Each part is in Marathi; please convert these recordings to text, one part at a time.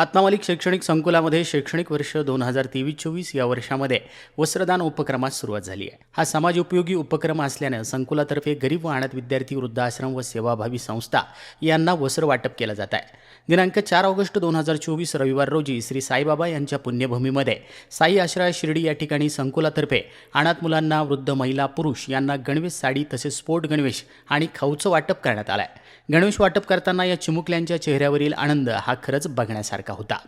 आत्मामालिक शैक्षणिक संकुलामध्ये शैक्षणिक वर्ष दोन हजार तेवीस चोवीस या वर्षामध्ये वस्त्रदान उपक्रमास सुरुवात झाली आहे. हा समाज उपयोगी उपक्रम असल्यानं संकुलातर्फे गरीब व अनाथ विद्यार्थी वृद्धाश्रम व सेवाभावी संस्था यांना वस्त्र वाटप केलं जात आहे. दिनांक चार ऑगस्ट दोन हजार चोवीस रविवार रोजी श्री साईबाबा यांच्या पुण्यभूमीमध्ये साई आश्रय शिर्डी या ठिकाणी संकुलातर्फे अनाथ मुलांना वृद्ध महिला पुरुष यांना गणवेश साडी तसेच स्पोर्ट गणवेश आणि खाऊचं वाटप करण्यात आलं आहे गणवेश वाटप करताना या चिमुकल्यांच्या चेहऱ्यावरील आनंद हा खरंच बघण्यासारखा होता.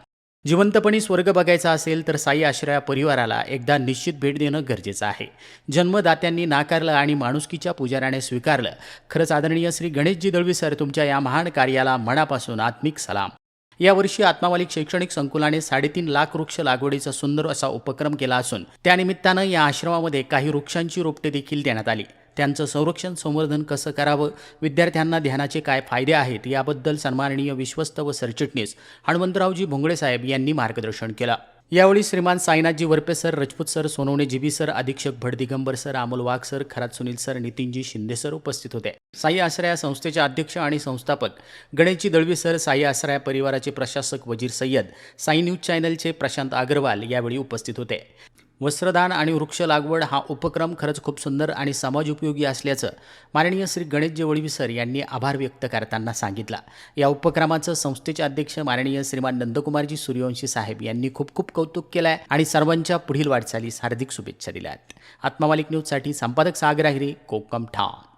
जिवंतपणी स्वर्ग बघायचा असेल तर साई आश्रया परिवाराला एकदा निश्चित भेट देणं गरजेचं आहे. जन्मदात्यांनी नाकारलं आणि माणुसकीच्या पुजाऱ्याने स्वीकारलं. खरंच आदरणीय श्री गणेशजी दळवी सर तुमच्या या महान कार्याला मनापासून आत्मिक सलाम. यावर्षी आत्मामालिक शैक्षणिक संकुलाने साडेतीन लाख वृक्ष लागवडीचा सुंदर असा उपक्रम केला असून त्यानिमित्तानं या आश्रमामध्ये काही वृक्षांची रोपटे देखील देण्यात आली. त्यांचं संरक्षण संवर्धन कसं करावं? विद्यार्थ्यांना ध्यानाचे काय फायदे आहेत? याबद्दल सन्माननीय विश्वस्त व सरचिटणीस हनुमंतरावजी भोंगळे साहेब यांनी मार्गदर्शन केलं. यावेळी Shriman Sainathji Varpe sir Rajput sir Sonawane GB sir अधीक्षक Bhat Digambar sir Amol Wagh sir Kharat Sunil sir Nitinji Shinde sir उपस्थित होते. साई आश्रया संस्थेचे अध्यक्ष आणि संस्थापक गणेशजी दळवी सर साई आश्रया परिवाराचे प्रशासक वजीर सय्यद साई न्यूज चॅनलचे प्रशांत अग्रवाल यावेळी उपस्थित होते. वस्त्रदान आणि वृक्ष लागवड हा उपक्रम खरंच खूप सुंदर आणि समाज उपयोगी असल्याचं माननीय श्री गणेशजी वळवी यांनी आभार व्यक्त करताना सांगितला. या उपक्रमाचं संस्थेचे अध्यक्ष माननीय श्रीमान नंदकुमारजी सूर्यवंशी साहेब यांनी खूप खूप कौतुक केलं आहे आणि सर्वांच्या पुढील वाटचालीस हार्दिक शुभेच्छा दिल्या आहेत आत्मामालिक न्यूजसाठी संपादक सागर आहिरे कोकम ठाण.